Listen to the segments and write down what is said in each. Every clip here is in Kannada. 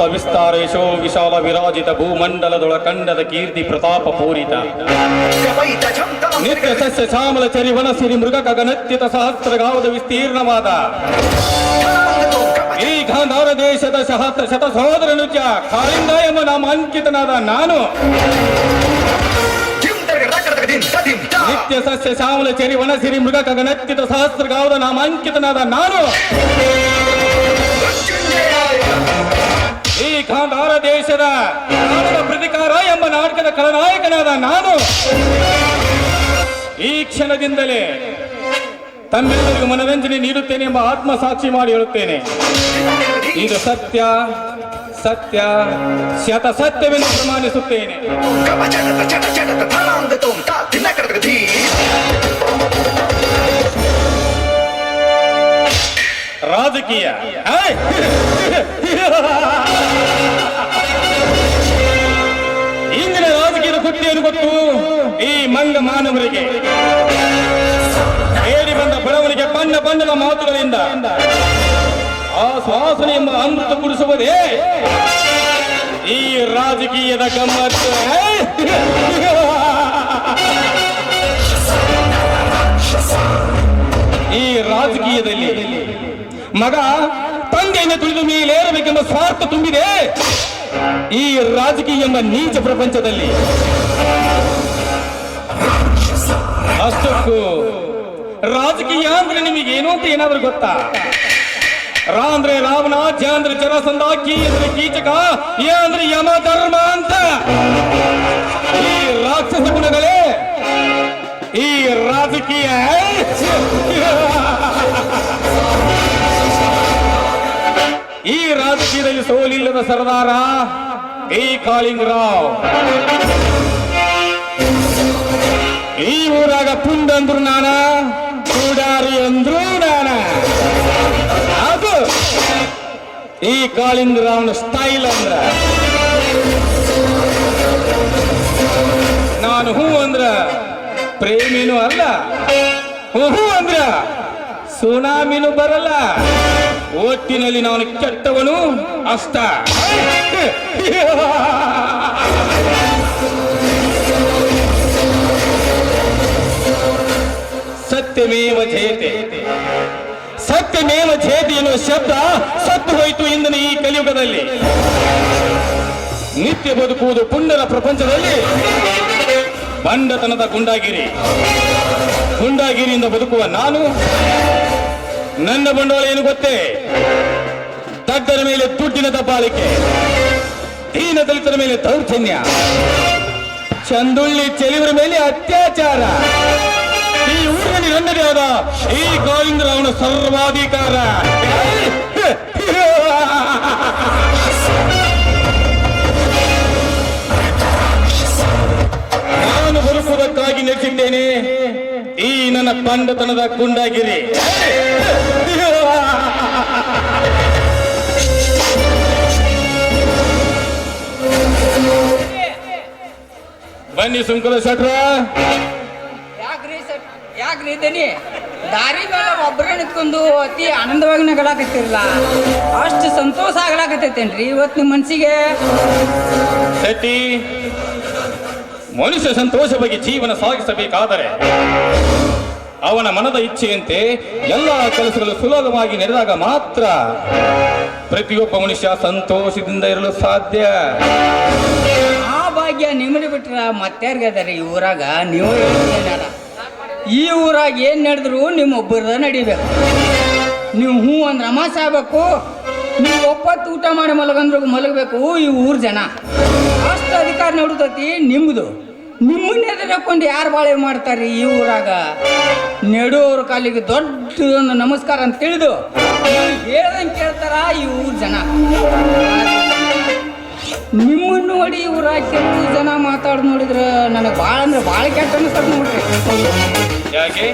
ವಿಶ್ರಾಂತ ವಿಸ್ತಾರೇಶೋ ವಿಶಾಲ ವಿರಾಜಿತ ಭೂಮಂಡಲದೊಳ ಕಂಡದ ಕೀರ್ತಿ ಪ್ರತಾಪ ಪೂರಿತ. ನಿತ್ಯ ಸಸ್ಯ ಶ್ಯಾಮಲ ಚರಿ ವನಸಿರಿ ಮೃಗ ಗಗನತ್ಯತ ಸಹಸ್ರಗಾವದ ವಿಸ್ತೀರ್ಣವಾದ. ಈ ಗಾಂಧಾರ ದೇಶದ ಸಹಸ್ರ ಶತ ಸಹೋದರ ನೃತ್ಯ ಕಾಳಿಂಗ ಎಂಬ ನಾಮ ಅಂಕಿತನಾದ ನಾನು. ನಿತ್ಯ ಸಸ್ಯ ಶ್ಯಾಮಲ ಚರಿ ವನಸಿರಿ ಮೃಗ ಗಗನತ್ಯತ ಸಹಸ್ರಗಾವದ ನಾಮ ಅಂಕಿತನಾದ ನಾನು. ಈ ಗಾಂಧಾರ ದೇಶದ ಪ್ರತಿಕಾರ ಎಂಬ ನಾಟಕದ ಖಳನಾಯಕನಾದ ನಾನು. ಈ ಕ್ಷಣದಿಂದಲೇ ತನ್ನೆಲ್ಲರಿಗೂ ಮನರಂಜನೆ ನೀಡುತ್ತೇನೆ ಎಂಬ ಆತ್ಮಸಾಕ್ಷಿ ಮಾಡಿ ಹೇಳುತ್ತೇನೆ. ಇದು ಸತ್ಯ ಸತ್ಯ, ಶತ ಸತ್ಯವೆಂದು ಪ್ರಮಾಣಿಸುತ್ತೇನೆ. ರಾಜಕೀಯ. ಕುಟ್ಟಿಯನ್ನು ಗೊತ್ತು? ಈ ಮಂಗ ಮಾನವರಿಗೆ. ಏರಿ ಬಂದ ಬಡವರಿಗೆ ಬಣ್ಣ ಬಣ್ಣದ ಮಾತುಗಳಿಂದ. ಆ ಶ್ವಾಸನೆ ಎಂಬ ಅಮೃತ ಕುಡಿಸುವುದೇ ಈ ರಾಜಕೀಯದ ಗಮ್ಮತ್ತು. ಈ ರಾಜಕೀಯದಲ್ಲಿ ಮಗ ತಂದೆಯನ್ನು ತುಳಿದು ಮೇಲೇರಬೇಕೆಂಬ ಸ್ವಾರ್ಥ ತುಂಬಿದೆ. ಈ ರಾಜಕೀಯ ಎಂಬ ನೀಚ ಪ್ರಪಂಚದಲ್ಲಿ. ಅಷ್ಟಕ್ಕೂ ರಾಜಕೀಯ ಅಂದ್ರೆ ನಿಮಗೆ ಏನು ಅಂತ ಏನಾದ್ರೂ ಗೊತ್ತಾ? ರಾ ಅಂದ್ರೆ ರಾವಣ, ಜ ಅಂದ್ರೆ ಕಿ ಅಂದ್ರೆ ಕೀಚಕ, ಎ ಅಂದ್ರೆ ಯಮ ಧರ್ಮ ಅಂತ. ಈ ರಾಕ್ಷಸ ಗುಣಗಳೇ ಈ ರಾಜಕೀಯ. ಈ ರಾಜಕೀಯದಲ್ಲಿ ಸೋಲಿಲ್ಲದ ಸರದಾರ ಈ ಕಾಳಿಂಗ್ ರಾವ್ ಈ ಊರಾಗ ಪುಂಡ ಅಂದ್ರು ನಾನ, ಕೂಡಾರಿ ಅಂದ್ರು ನಾನ. ಅದು ಈ ಕಾಳಿಂಗ್ ರಾವ್ನ ಸ್ಟೈಲ್ ಅಂದ್ರ ನಾನು ಹೂ ಅಂದ್ರ ಪ್ರೇಮಿನೂ ಅಲ್ಲ, ಹೂ ಹೂ ಅಂದ್ರ ಸುನಾಮಿನೂ ಬರಲ್ಲ. ಒಟ್ಟಿನಲ್ಲಿ ನಾನು ಕೆಟ್ಟವನು ಅಷ್ಟ. ಸತ್ಯಮೇವ ಜಯತೆ ಸತ್ಯಮೇವ ಜಯತೆ ಎನ್ನುವ ಶಬ್ದ ಸತ್ತು ಹೋಯಿತು ಇಂದಿನ ಈ ಕಲಿಯುಗದಲ್ಲಿ. ನಿತ್ಯ ಬದುಕುವುದು ಪುಂಡರ ಪ್ರಪಂಚದಲ್ಲಿ ಬಂಡತನದ ಗುಂಡಾಗಿರಿ. ಗುಂಡಾಗಿರಿಯಿಂದ ಬದುಕುವ ನಾನು, ನನ್ನ ಬಂಡವಾಳ ಏನು ಗೊತ್ತೇ? ದಡ್ಡರ ಮೇಲೆ ದುಡ್ಡಿನ ದಬ್ಬಾಳಿಕೆ, ದೀನ ದಲಿತರ ಮೇಲೆ ದೌರ್ಜನ್ಯ, ಚಂದುಳ್ಳಿ ಚೆಲಿವರ ಮೇಲೆ ಅತ್ಯಾಚಾರ. ಈ ಊರಿನಲ್ಲಿ ನನ್ನದೇ ಆದ ಈ ಗೋವಿಂದರಾವನ ಸರ್ವಾಧಿಕಾರ. ಬಂಡತನದ ಕುಂಡಗಿರಿ. ಬನ್ನಿ ಸುಂಕದ ಸಟ್ರ ಯಾಕ್ರಿ ಸರ್ ಯಾಕ್ರಿ ದನಿ? ದಾರಿ ಮೇಲೆ ಒಬ್ಬರೇ ನಿಂತ್ಕೊಂಡು ಅತಿ ಆನಂದವಾಗಿ ನಗಲಾಕತ್ತಿರಲ್ಲ. ಅಷ್ಟು ಸಂತೋಷ ಆಗ್ಲಾಕತ್ತೈತೇನ್ರಿ ಇವತ್ತು ನಿಮ್ಮ ಮನಸ್ಸಿಗೆ ಸತಿ ಮನುಷ್ಯ ಸಂತೋಷವಾಗಿ ಬಗ್ಗೆ ಜೀವನ ಸಾಗಿಸಬೇಕಾದರೆ ಅವನ ಮನದ ಇಚ್ಛೆಯಂತೆ ಎಲ್ಲ ಕೆಲಸಗಳು ಸುಲಭವಾಗಿ ನಡೆದಾಗ ಮಾತ್ರ ಪ್ರತಿಯೊಬ್ಬ ಮನುಷ್ಯ ಸಂತೋಷದಿಂದ ಇರಲು ಸಾಧ್ಯ. ಆ ಭಾಗ್ಯ ನಿಮ್ಮನೆ ಬಿಟ್ರ ಮತ್ತಾರ್ಗದಾರೆ ಈ ಊರಾಗ? ನೀವು ಈ ಊರಾಗ ಏನು ನಡೆದ್ರು ನಿಮ್ಮ ಒಬ್ಬರದ ನಡಿಬೇಕು. ನೀವು ಹ್ಞೂ ಅಂದ್ರೆ ಅಮಾಸ ಆಗ್ಬೇಕು. ನೀವು ಒಪ್ಪತ್ತು ಊಟ ಮಾಡಿ ಮಲಗಂದ್ರು ಮಲಗಬೇಕು. ಈ ಊರ್ ಜನ. ಅಷ್ಟು ಅಧಿಕಾರ ನೋಡ್ತತಿ ನಿಮ್ಮದು ನಿಮ್ಮನ್ನ ಎದುರಕೊಂಡು ಯಾರು ಬಾಳೆ ಮಾಡ್ತಾರೆ ಈ ಊರಾಗ? ನೆಡುವವ್ರ ಕಾಲಿಗೆ ದೊಡ್ಡದೊಂದು ನಮಸ್ಕಾರ ಅಂತ ತಿಳಿದು ಹೇಳ್ದಂಗೆ ಕೇಳ್ತಾರ ಈ ಊರ್ ಜನ. ನಿಮ್ಮನ್ನು ನೋಡಿ ಇವ್ರ ಕೆಲವು ಜನ ಮಾತಾಡ್ ನೋಡಿದ್ರೆ ನನಗೆ ಭಾಳ ಅಂದ್ರೆ ಭಾಳ ಕೆಟ್ಟ ಅನ್ನಿಸ್ತಾರೆ ನೋಡ್ರಿ. ಯಾಕೆ?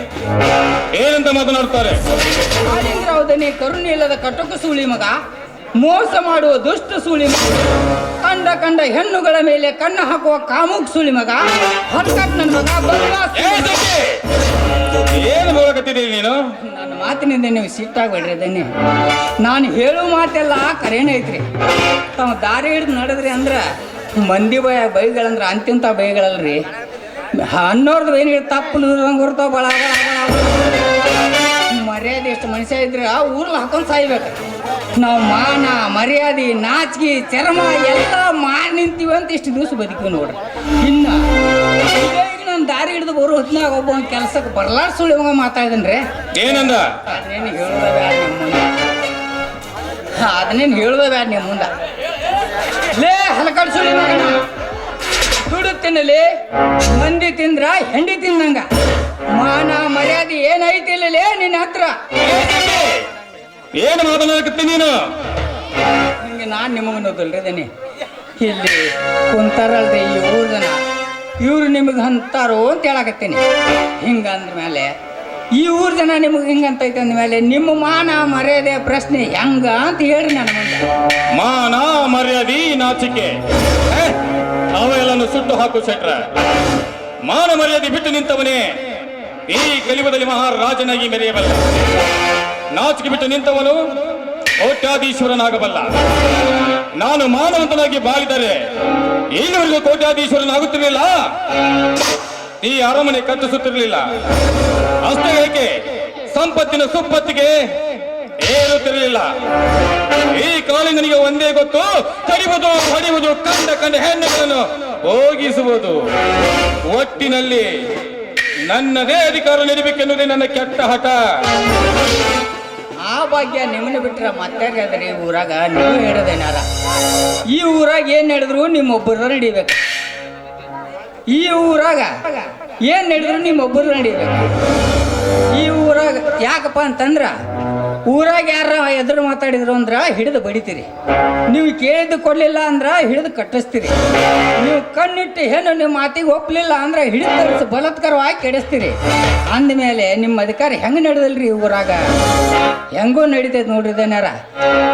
ಏನಂತ ಮಾತನಾಡ್ತಾರೆ? ಕಾಳಿಂಗರಾವದನೆ ಕರುಣೆ ಇಲ್ಲದ ಕಟಕ ಸೂಳಿ ಮಗ ಮೋಸ ಮಾಡುವ ದುಷ್ಟ ಸೂಳಿ ಮಗ. ಕಂಡ ಕಂಡ ಹೆಣ್ಣುಗಳ ಮೇಲೆ ಕಣ್ಣು ಹಾಕುವ ಕಾಮುಕ್ ಸುಳಿ ಮಗ ಹರ್ಕಟ್ ನನ್ನ ಮಗ ಬದಲಾಸ್ ಏ ಏನು ನೀನು? ನನ್ನ ಮಾತಿನಿಂದ ನೀವು ಸಿಟ್ಟಾಗ್ಬೇಡ್ರಿ ದನ್ನಿ ನಾನು ಹೇಳೋ ಮಾತೆಲ್ಲ ಕರೇನೇ ಐತ್ರಿ. ತಾವು ದಾರಿ ಹಿಡಿದು ನಡೆದ್ರಿ ಅಂದ್ರೆ ಮಂದಿ ಬಯ ಬೈಗಳಂದ್ರೆ ಅಂತಿಂತ ಬೈಗಳಲ್ರಿ. ಅನ್ನೋರ್ದು ಏನು ತಪ್ಪು ನೂರಂಗೆ ಹೊರ್ತಾವ ಬಳ ಬಳ ಬಳ ಬಳ. ಮರ್ಯಾದೆ ಎಷ್ಟು ಮನುಷ್ಯ ಇದ್ರೆ ಆ ಊರಲ್ಲಿ ಹಾಕೊಂಡು ಸಾಯ್ಬೇಕು. ನಾವು ಮಾನ ಮರ್ಯಾದೆ ನಾಚಿಕೆ ಚರ್ಮ ಎಲ್ಲ ಮಾಡಿ ನಿಂತೀವಿ ಅಂತ ಇಷ್ಟು ದಿವಸ ಬದುಕಿವಿ ನೋಡ್ರಿ. ಇನ್ನು ನಾನು ದಾರಿ ಹಿಡಿದು ಬರೋ ಹೊತ್ತಿನಾಗ ಒಬ್ಬ ಕೆಲಸಕ್ಕೆ ಬರ್ಲಾರ ಸುಳ್ಳು ಮಗ ಮಾತಾಡಿದನ್ರಿ. ಏನಂದ? ಅದನ್ನೇನು ಹೇಳೋದ ಬ್ಯಾಡ ನಿಮ್ಮ ಮುಂದೆ. ಅದನ್ನೇನು ಹೇಳೋದ ಬ್ಯಾಡ ನಿಮ್ಮ ಮುಂದೆ. ಲೇ ಹಲಕಾಡ್ ಸುಳಿ ಮಗನ ದುಡು ತಿನ್ನಲಿ ಮಂದಿ ತಿಂದ್ರ ಹೆಂಡಿ ತಿಂದಂಗ. ಮಾನ ಮರ್ಯಾದೆ ಏನೈತಿಲ್ಲ ಲೇ ನಿನ್ನ ಹತ್ರ. ಏನು ಮಾತನಾಡಕತ್ತಿ ನೀನು? ಹಿಂಗೆ ನಾನು ನಿಮಗೆ ಅನ್ನೋದಲ್ರಿ ದನಿ ಇಲ್ಲಿ ಕುಂತಾರಲ್ರಿ ಈ ಊರ್ ಜನ. ಇವ್ರು ನಿಮಗೆ ಅಂತಾರೋ ಅಂತ ಹೇಳಕತ್ತೀನಿ. ಹಿಂಗಂದ ಮೇಲೆ ಈ ಊರ್ ಜನ ನಿಮಗೆ ಹಿಂಗಂತೈತೆ ಅಂದ್ಮೇಲೆ ನಿಮ್ಮ ಮಾನ ಮರ್ಯಾದೆ ಪ್ರಶ್ನೆ ಹೆಂಗ ಅಂತ ಹೇಳ್ರಿ ನನ್ನ ಮುಂದೆ. ಮಾನ ಮರ್ಯಾದಿ ನಾಚಿಕೆ. ಅವೆಲ್ಲ ಅವೆಲ್ಲನ್ನು ಸುಟ್ಟು ಹಾಕು ಶೆಟ್ರ. ಮಾನ ಮರ್ಯಾದೆ ಬಿಟ್ಟು ನಿಂತವನೇ ಈ ಕಲಿಯುಗದಲ್ಲಿ ಮಹಾರಾಜನಾಗಿ ಮೆರೆಯಬಲ್ಲ ನಾಚಿಕೆ ಬಿಟ್ಟು ನಿಂತವನು ಕೋಟ್ಯಾಧೀಶ್ವರನಾಗಬಲ್ಲ. ನಾನು ಮಾನವಂತನಾಗಿ ಬಾಳಿದರೆ ಇಲ್ಲಿವರೆಗೂ ಕೋಟ್ಯಾಧೀಶ್ವರನಾಗುತ್ತಿರಲಿಲ್ಲ. ಈ ಅರಮನೆ ಕಟ್ಟಿಸುತ್ತಿರಲಿಲ್ಲ. ಅಷ್ಟೇ ಏಕೆ? ಸಂಪತ್ತಿನ ಸುಪ್ಪತ್ತಿಗೆ ಏರುತ್ತಿರಲಿಲ್ಲ. ಈ ಕಾಲಿಂಗನಿಗೆ ಒಂದೇ ಗೊತ್ತು? ಕಡಿಯುವುದು ಹೊಡೆಯುವುದು ಕಂಡ ಕಂಡ ಹೆಣ್ಣುಗಳನ್ನು ಹೋಗಿಸುವುದು. ಒಟ್ಟಿನಲ್ಲಿ ನನ್ನದೇ ಅಧಿಕಾರ ನೀಡಬೇಕೆನ್ನುವುದೇ ನನ್ನ ಕೆಟ್ಟ ಹಠ. ಆ ಭಾಗ್ಯ ನಿಮ್ಮನ್ನ ಬಿಟ್ರೆ ಮತ್ತೆ ಈ ಊರಾಗ ನೀವು ಹೇಳೋದೇನಾರ ಈ ಊರಾಗ ಏನ್ ನಡೆದ್ರು ನಿಮ್ಮೊಬ್ಬರ ನಡಿಬೇಕು ಈ ಊರಾಗ ಏನ್ ನಡೆದ್ರು ನಿಮ್ಮೊಬ್ಬರು ನಡಿಬೇಕು ಈ ಊರಾಗ ಯಾಕಪ್ಪ ಅಂತಂದ್ರ ಊರಾಗ ಯಾರ ಎದುರು ಮಾತಾಡಿದ್ರು ಅಂದ್ರೆ ಹಿಡಿದು ಬಡಿತೀರಿ. ನೀವು ಕೇಳಿದ್ದು ಕೊಡಲಿಲ್ಲ ಅಂದ್ರೆ ಹಿಡಿದು ಕಟ್ಟಿಸ್ತೀರಿ. ನೀವು ಕಣ್ಣಿಟ್ಟು ಹೆಣ್ಣು ನಿಮ್ಮ ಮಾತಿಗೆ ಒಪ್ಪಲಿಲ್ಲ ಅಂದ್ರೆ ಹಿಡಿದು ತರಿಸಿ ಬಲತ್ಕರವಾಗಿ ಕೆಡಿಸ್ತೀರಿ. ಅಂದಮೇಲೆ ನಿಮ್ಮ ಅಧಿಕಾರ ಹೆಂಗ್ ನಡೆದಲ್ರಿ ಊರಾಗ? ಹೆಂಗೋ ನಡೀತೈತೆ ನೋಡ್ರಿ ದೇನಾರ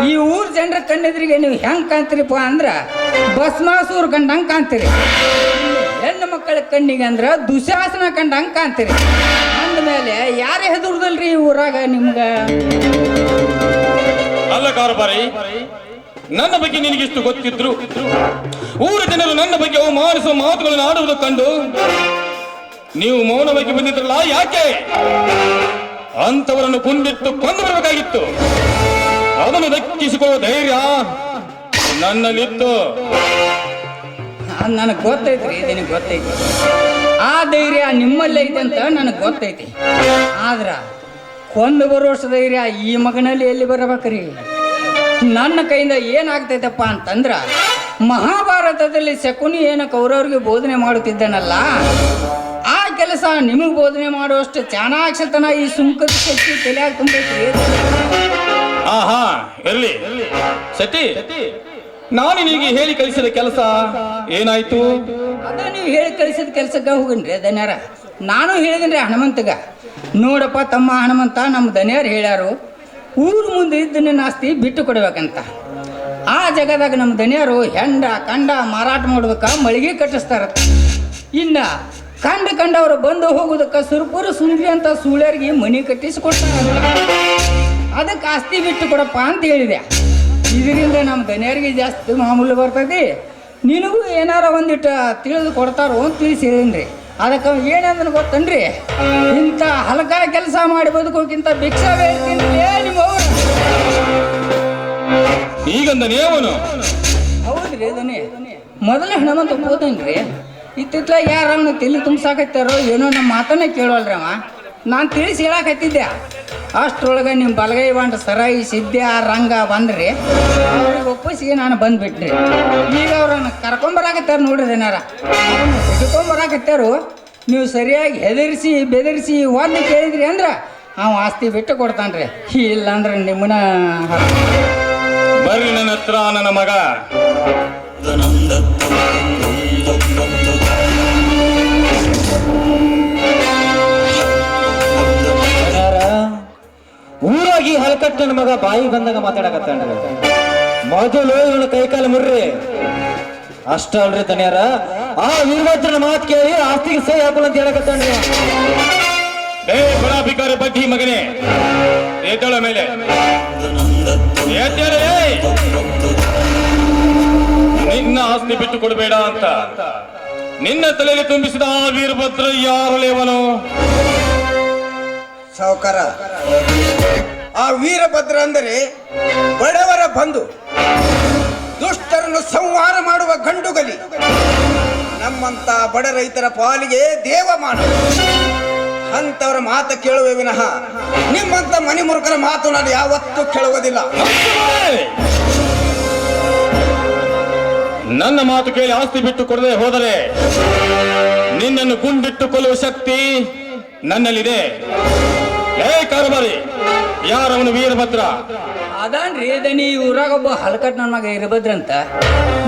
ಈ ಊರ ಜನರ ಕಣ್ಣೆದ್ರಿಗೆ ನೀವು ಹೆಂಗ್ ಕಾಣ್ತೀರಿಪ್ಪ ಅಂದ್ರ ಬಸ್ಮಾಸೂರು ಕಂಡಂಗೆ ಕಾಣ್ತೀರಿ. ಹೆಣ್ಣು ಮಕ್ಕಳ ಕಣ್ಣಿಗೆ ಅಂದ್ರ ದುಶಾಸನ ಕಂಡಂಗೆ ಕಾಣ್ತೀರಿ. ಅಂದಮೇಲೆ ಯಾರು ಹೆದರ್ದಲ್ರಿ ಈ ಊರಾಗ ನಿಮ್ಗ? ಅಲ್ಲ ಕಾರುಬಾರಿ ನನ್ನ ಬಗ್ಗೆ ನಿನಗಿಷ್ಟು ಗೊತ್ತಿದ್ರು? ಊರ ಜನರು ನನ್ನ ಬಗ್ಗೆ ಅವಮಾನಿಸುವ ಮಾತುಗಳನ್ನು ಆಡುವುದು ಕಂಡು ನೀವು ಮೌನವಾಗಿ ಬಂದಿದ್ರಲ್ಲ ಯಾಕೆ? ಅಂತವರನ್ನು ಕುಂದಿಟ್ಟು ಕೊಂದು ಬರಬೇಕಾಗಿತ್ತು. ಅದನ್ನು ದಕ್ಕಿಸಿಕೊಳ್ಳುವ ಧೈರ್ಯ ನನ್ನಲ್ಲಿತ್ತು. ನನಗೆ ಗೊತ್ತೈತ್ರಿ ನಿನಗೆ ಗೊತ್ತೈತಿ ಆ ಧೈರ್ಯ ನಿಮ್ಮಲ್ಲೇ ಐತೆ ಅಂತ ನನಗೆ ಗೊತ್ತೈತಿ. ಆದ್ರ ಕೊಂದು ಬರುವಷ್ಟು ಧೈರ್ಯ ಈ ಮಗನಲ್ಲಿ ಎಲ್ಲಿ ಬರಬೇಕ್ರಿ? ನನ್ನ ಕೈಯಿಂದ ಏನಾಗ್ತೈತಪ್ಪ ಅಂತಂದ್ರ ಮಹಾಭಾರತದಲ್ಲಿ ಶಕುನಿ ಏನ ಕೌರವ್ರಿಗೆ ಬೋಧನೆ ಮಾಡುತ್ತಿದ್ದನಲ್ಲ, ಆ ಕೆಲಸ ನಿಮಗೆ ಬೋಧನೆ ಮಾಡುವಷ್ಟು ಚಾಣಾಕ್ಷತನ ಈ ಸುಂಕದ ಶಕ್ತಿ ತಲೆಯಾಗಿ ತುಂಬೈತಿ. ಆಹಾ, ಇರ್ಲಿ. ಸತಿ. ನಾನು ನಿಮಗೆ ಹೇಳಿ ಕಳಿಸಿದ ಕೆಲಸ ಏನಾಯ್ತು? ಅದ ನೀವು ಹೇಳಿ ಕಳಿಸಿದ ಕೆಲ್ಸಕ್ಕೆ ಹೋಗನ್ರಿ ದನ್ಯಾರ ನಾನು ಹೇಳಿದನ್ರಿ ಹನುಮಂತಗ. ನೋಡಪ್ಪ ತಮ್ಮ ಹನುಮಂತ ನಮ್ಮ ದನಿಯರು ಹೇಳ್ಯಾರು, ಊರು ಮುಂದೆ ಇದ್ದ ನಿನ್ನ ಆಸ್ತಿ ಬಿಟ್ಟು ಕೊಡ್ಬೇಕಂತ. ಆ ಜಗದಾಗ ನಮ್ಮ ದನಿಯರು ಹೆಂಡ, ಕಂಡ, ಮಾರಾಟ ಮಾಡ್ಬೇಕ, ಮಳಿಗೆ ಕಟ್ಟಿಸ್ತಾರ ಇನ್ನ ಕಂಡ ಕಂಡವರು ಬಂದು ಹೋಗೋದಕ್ಕೆ ಸುರುಪುರು ಸುಂದ್ರಿ ಅಂತ ಸೂಳ್ಯರಿಗೆ ಮನಿ ಕಟ್ಟಿಸಿಕೊಡ್ತಾರ. ಅದಕ್ಕೆ ಆಸ್ತಿ ಬಿಟ್ಟು ಕೊಡಪ್ಪ ಅಂತ ಹೇಳಿದೆ. ಇದರಿಂದ ನಮ್ಮ ದನಿಯರಿಗೆ ಜಾಸ್ತಿ ಮಾಮೂಲು ಬರ್ತೈತಿ. ನಿನಗೂ ಏನಾರ ಒಂದಿಟ್ಟು ತಿಳಿದು ಕೊಡ್ತಾರೋ ಅಂತ ತಿಳಿಸಿ ರೀ ಅದಕ್ಕೆ ಏನಂದ್ರೆ ಗೊತ್ತನ್ರಿ? ಇಂಥ ಹಲಕ ಕೆಲಸ ಮಾಡಿ ಬದುಕೋಕ್ಕಿಂತ ಭಿಕ್ಷಾ ಬೇಡ್ತೀನಿ ನಿಮ್ಮ ಈಗಂದ ನೇವನು? ಹೌದ್ರಿ ಅದನ್ನೇ ಮೊದಲ ಹಣಮಂತ ಹೋದನ್ರಿ ಯಾರನ್ನ ತಲೆ ತುಂಬಿಸಾಕತ್ತಾರೋ ಏನೋ ನಮ್ಮ ಮಾತನ್ನೇ ಕೇಳೋಲ್ರಿ ಅವ. ನಾನು ತಿಳಿಸಿ ಹೇಳಕತ್ತಿದ್ದೆ. ಅಷ್ಟರೊಳಗೆ ನಿಮ್ಮ ಬಲಗೈ ಬಂಡ ಸರಾಯಿ ಸಿದ್ಧ ರಂಗ ಬಂದ್ರಿ. ಅವ್ರಿಗೆ ಒಪ್ಪಿಸಿ ನಾನು ಬಂದ್ಬಿಟ್ರಿ. ಈಗ ಅವ್ರನ್ನ ಕರ್ಕೊಂಬರಾಕತ್ತಾರ ನೋಡ್ರಿ ಏನಾರ ಅವ್ರನ್ನ ಹಿಡ್ಕೊಂಬರಾಕತ್ತಾರು ನೀವು ಸರಿಯಾಗಿ ಹೆದರಿಸಿ ಬೆದರಿಸಿ ಒಂದು ಕೇಳಿದ್ರಿ ಅಂದ್ರೆ ಅವ ಆಸ್ತಿ ಬಿಟ್ಟು ಕೊಡ್ತಾನ್ರಿ. ಇಲ್ಲ ಅಂದ್ರೆ ನಿಮ್ಮನ್ನ ಬರ್ರಿ ನನ್ನ ಹತ್ರ ನನ್ನ ಮಗ. ಊರಾಗಿ ಹಲಕಟ್ಟನ ಮಗ ಬಾಯಿ ಬಂದಾಗ ಮಾತಾಡಕತ್ತ ಮೊದಲು ಇವನು ಕೈಕಾಲು ಮುರ್ರಿ. ಅಷ್ಟ ಅಲ್ರಿ ತನಿಯಾರ. ಆ ವೀರಭದ್ರನ ಮಾತು ಕೇಳಿ ಆಸ್ತಿಗೆ ಸಹಿ ಹಾಕೋಲ್ಲ ಅಂತ ಹೇಳಕತ್ತಾನ ಏ ಬಿಕಾರಿ ಬಡ್ಡಿ ಮಗನೇ. ಎದ್ದಳ ಮೇಲೆ! ನಿನ್ನ ಆಸ್ತಿ ಬಿಟ್ಟು ಕೊಡಬೇಡ ಅಂತ. ನಿನ್ನ ತಲೆಗೆ ತುಂಬಿಸಿದ ಆ ವೀರಭದ್ರ ಯಾರಲೇವನು ಸಾವುಕಾರ. ಆ ವೀರಭದ್ರ ಅಂದರೆ ಬಡವರ ಬಂಧು. ದುಷ್ಟರನ್ನು ಸಂಹಾರ ಮಾಡುವ ಗಂಡುಗಲಿ. ನಮ್ಮಂತ ಬಡ ರೈತರ ಪಾಲಿಗೆ ದೇವಮಾನ ಅಂತವರ ಮಾತು ಕೇಳುವೆ ವಿನಃ ನಿಮ್ಮಂತ ಮನಿ ಮುರುಕರ ಮಾತು ನಾನು ಯಾವತ್ತೂ ಕೇಳುವುದಿಲ್ಲ. ನನ್ನ ಮಾತು ಕೇಳಿ ಆಸ್ತಿ ಬಿಟ್ಟು ಕೊಡದೆ ಹೋದರೆ ನಿನ್ನನ್ನು ಗುಂಡಿಟ್ಟು ಕೊಲ್ಲುವ ಶಕ್ತಿ ನನ್ನಲ್ಲಿದೆ. ಏ ಕಾರಬಾರಿ. ಯಾರವನು ವೀರಭದ್ರ? ಅದಾನ್ರಿ ದನಿ ಊರಾಗ ಒಬ್ಬ ಹಲಕಟ್ ನನ್ನ ಮಗ ಇರಬದ್ರಂತ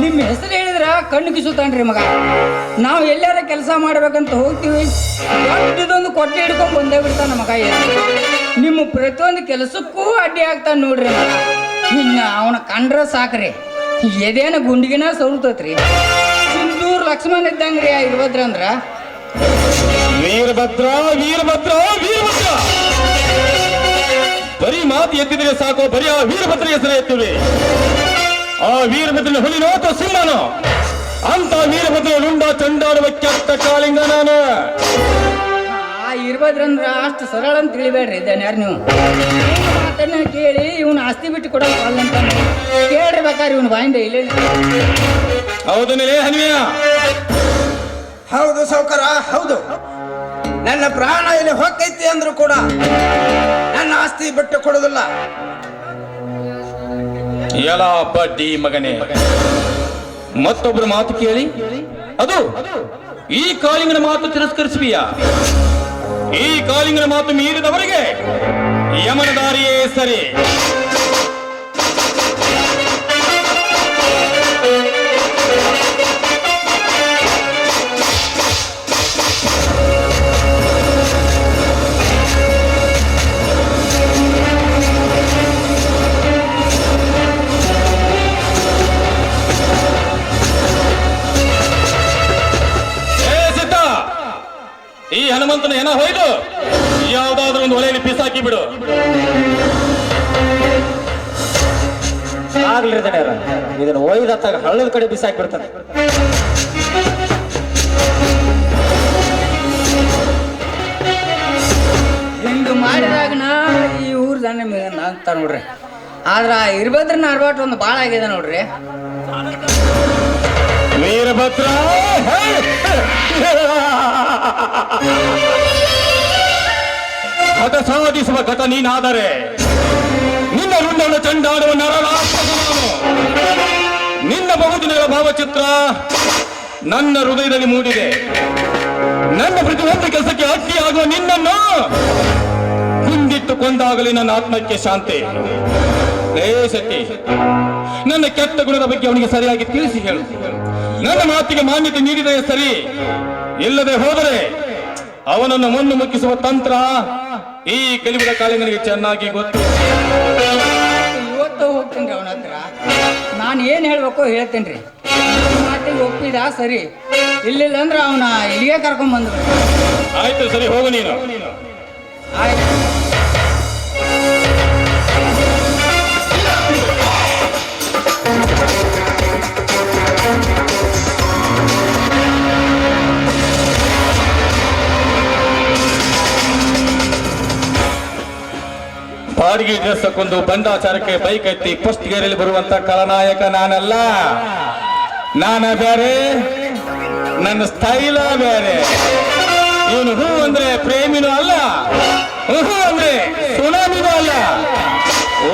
ನಿಮ್ಮ ಹೆಸರು ಹೇಳಿದ್ರ ಕಣ್ಣು ಕಿಸುತ್ತಾನ್ರಿ ಮಗ. ನಾವು ಎಲ್ಲಾರ ಕೆಲಸ ಮಾಡ್ಬೇಕಂತ ಹೋಗ್ತೀವಿ. ದೊಡ್ಡದೊಂದು ಕೊಟ್ಟೆ ಹಿಡ್ಕೊಂಡು ಬಂದೇ ಬಿಡ್ತಾನ ಮಗ. ನಿಮ್ಮ ಪ್ರತಿಯೊಂದು ಕೆಲಸಕ್ಕೂ ಅಡ್ಡಿ ಆಗ್ತಾನ ನೋಡ್ರಿ ಮಗ. ಇನ್ನ ಅವನ ಕಂಡ್ರ ಸಾಕ್ರಿ. ಎದೇನ ಗುಂಡಿಗಿನ ಸೌರ್ತತ್ರಿ ಸಿಂಧೂರ್ ಲಕ್ಷ್ಮಣ ಇದ್ದಂಗ್ರಿ ಆ ಇರ್ಬದ್ರ ಅಂದ್ರ. ವೀರಭದ್ರ ವೀರಭದ್ರ ವೀರಭದ್ರ. ಮಾತು ಎತ್ತಿದ್ರೆ ಸಾಕು ಬರೀ ಆ ವೀರಭದ್ರ ಹೆಸರು ಎತ್ತಿವೆ. ಆ ವೀರಭದ್ರನ ಹುಲಿನೋ ಅಥವಾ ಸಿಂಹನೋ. ಅಂತ ವೀರಭದ್ರ ಲುಂಡ ಚಂಡಾಡುವ ಕೆಟ್ಟ ಕಾಳಿಂಗ ನಾನು. ಆ ಇರ್ಬದ್ರಂದ್ರ ಅಷ್ಟು ಸರಳ ಅಂತ ತಿಳಿಬೇಡ್ರಿ ಯಾರು ನೀವು. ಇವ್ನ್ ಮಾತನ್ನ ಕೇಳಿ ಇವನು ಆಸ್ತಿ ಬಿಟ್ಟು ಕೊಡಲ್ಲ ಅಂತ ಕೇಳ್ರಿ ಬೇಕಾದ್ರೆ ಇವನು ಬಾಯಿಂದ ಇಲ್ಲೇ ಹೌದನೇ ಹನುಮಿಯ ಹೌದು ಸೌಕರ ಹೌದು. ನನ್ನ ಪ್ರಾಣ ಇಲ್ಲಿ ಹೊಕ್ಕೈತಿ ಅಂದ್ರು ಕೂಡ ಆಸ್ತಿ ಬಿಟ್ಟು ಕೊಡೋದಿಲ್ಲ. ಎಲ್ಲ ಬಡ್ಡಿ ಮಗನೇ. ಮತ್ತೊಬ್ಬರ ಮಾತು ಕೇಳಿ. ಅದು, ಈ ಕಾಳಿಂಗನ ಮಾತು ತಿರಸ್ಕರಿಸುವಿಯಾ? ಈ ಕಾಳಿಂಗನ ಮಾತು ಮೀರಿದವರಿಗೆ ಯಮನ ದಾರಿಯೇ ಸರಿ. ಬಿಡು. ಆಗ್ಲಿ ದಣ್ಯರ ಇದನ್ನ ಒಯ್ದತ್ತಾಗ ಹಳ್ಳದ ಕಡೆ ಬಿಸಾಕಿ ಬಿಡ್ತಾನೆ ಹಿಂಗೆ ಮಾಡಿದಾಗನ ಈ ಊರ್ ಜನ ಅಂತ ನೋಡ್ರಿ. ಆದ್ರ ಆ ಇರ್ಬದ್ರನ ಅರ್ಬಾಟ್ ಒಂದು ಭಾಳ ಆಗಿದೆ ನೋಡ್ರಿ. ವೀರಭದ್ರ! ಹಠ ಸಾಧಿಸುವ ಘಟ ನೀನಾದರೆ ನಿನ್ನ ರುಂಡವನ್ನು ಚಂಡಾಡುವ ನರಳ ನಾನು. ನಿನ್ನ ಬಹುದಿನಗಳ ಭಾವಚಿತ್ರ ನನ್ನ ಹೃದಯದಲ್ಲಿ ಮೂಡಿದೆ. ನನ್ನ ಪ್ರತಿಯೊಂದು ಕೆಲಸಕ್ಕೆ ಅಡ್ಡಿಯಾಗುವ ನಿನ್ನನ್ನು ಹಿಂದಿಟ್ಟು ಕೊಂದಾಗಲಿ ನನ್ನ ಆತ್ಮಕ್ಕೆ ಶಾಂತಿ. ಸತಿ, ನನ್ನ ಕೆಟ್ಟ ಗುಣದ ಬಗ್ಗೆ ಅವನಿಗೆ ಸರಿಯಾಗಿ ತಿಳಿಸಿ ಹೇಳು. ನನ್ನ ಮಾತಿಗೆ ಮಾನ್ಯತೆ ನೀಡಿದರೆ ಸರಿ? ಇಲ್ಲದೆ ಹೋದರೆ ಅವನನ್ನು ಮಣ್ಣು ಮುಕ್ಕಿಸುವ ತಂತ್ರ ಈ ಕಲಿಬಿಡ ಕಾಲ ನನಗೆ ಚೆನ್ನಾಗಿ ಗೊತ್ತು. ಇವತ್ತು ಹೋಗ್ತೀನಿ ಅವನ ಹತ್ರ. ನಾನು ಏನು ಹೇಳ್ಬೇಕು ಹೇಳ್ತೇನೆ ರೀ. ಮಾತಿಗೆ ಒಪ್ಪಿದ ಸರಿ. ಇಲ್ಲಿಲ್ಲ ಅಂದ್ರೆ ಅವನ ಇಲ್ಲಿಗೆ ಕರ್ಕೊಂಡ್ ಬಂದ್ರು ಆಯ್ತು ಸರಿ ಹೋಗು ನೀನು. ಆಯ್ತು. ಬಾಡಿಗೆ ದಿವಸಕ್ಕೊಂದು ಬಂಡಾಚಾರಕ್ಕೆ ಬೈಕ್ ಎತ್ತಿ ಫಸ್ಟ್ ಗೇರಲ್ಲಿ ಬರುವಂತ ಖಳನಾಯಕ ನಾನಲ್ಲ. ನಾನ ಬೇರೆ ನನ್ನ ಸ್ಟೈಲ ಬೇರೆ ಇವನು ಹೂ ಅಂದ್ರೆ ಪ್ರೇಮಿನೂ ಅಲ್ಲ, ಹೂ ಅಂದ್ರೆ ಸುನಾಮಿನೂ ಅಲ್ಲ.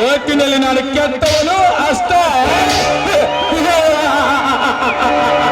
ಒಟ್ಟಿನಲ್ಲಿ ನಾನು ಕೆಟ್ಟವನು ಅಷ್ಟೇ.